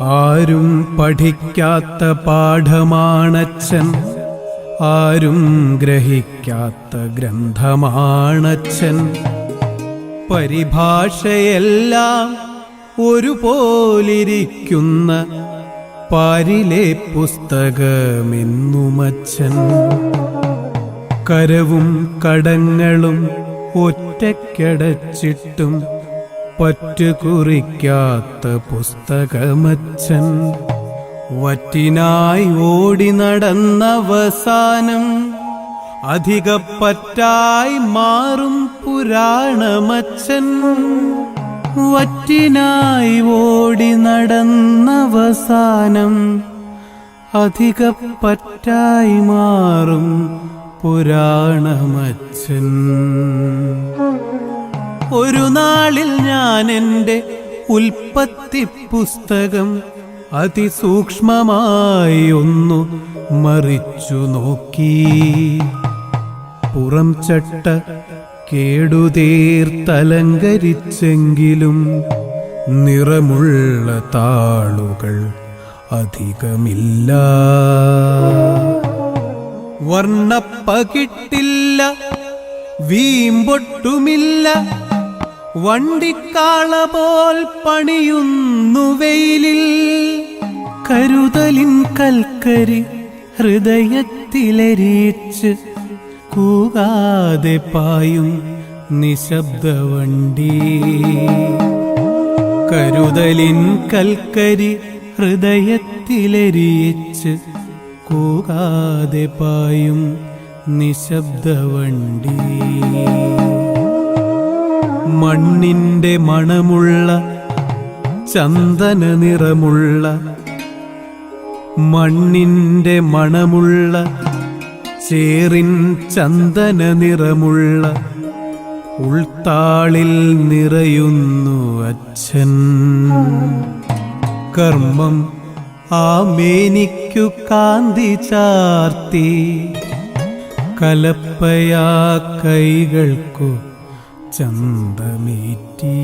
ആരും പഠിക്കാത്ത പാഠമാണച്ഛൻ ആരും ഗ്രഹിക്കാത്ത ഗ്രന്ഥമാണച്ഛൻ. പരിഭാഷയെല്ലാം ഒരുപോലിരിക്കുന്ന പാരിലെ പുസ്തകമെന്നുമച്ഛൻ. കരവും കടങ്ങളും ഒറ്റയ്ക്കടച്ചിട്ടും പറ്റുകുറിക്കാത്ത പുസ്തകമച്ഛൻ വറ്റിനായി ഓടി നടന്നവസാനം അധികപ്പറ്റായി മാറും പുരാണമച്ഛൻ വറ്റിനായി ഓടി നടന്നവസാനം അധികപ്പറ്റായി മാറും പുരാണമച്ഛൻ ഒരു നാളിൽ ഞാൻ എന്റെ ഉൽപ്പത്തി പുസ്തകം അതിസൂക്ഷ്മമായി ഒന്നു മറിച്ചു നോക്കി. പുറം ചട്ട കേടുതീർത്തലങ്കരിച്ചെങ്കിലും നിറമുള്ള താളുകൾ അധികമില്ല. വർണപ്പകിട്ടില്ല വീമ്പൊട്ടുമില്ല വണ്ടിക്കാള പോൽ പണിയുന്നു വെയിലിൽ. കരുതലിൻ കൽക്കരി ഹൃദയത്തിലരീച്ച് കൂകാതെ പായും നിശബ്ദ വണ്ടി കരുതലിൻ കൽക്കരി ഹൃദയത്തിലരിച്ച് കൂകാതെ പായും നിശബ്ദവണ്ടി. മണ്ണിന്റെ മണമുള്ള ചന്ദന നിറമുള്ള മണ്ണിന്റെ മണമുള്ള ചേറിൻ ചന്ദന നിറമുള്ള ഉൾത്താളിൽ നിറയുന്നു അച്ഛൻ. കർമ്മം ആ മേനിക്കു കാന്തി ചാർത്തി കലപ്പയാ കൈകൾക്കു ചന്തമേറ്റി.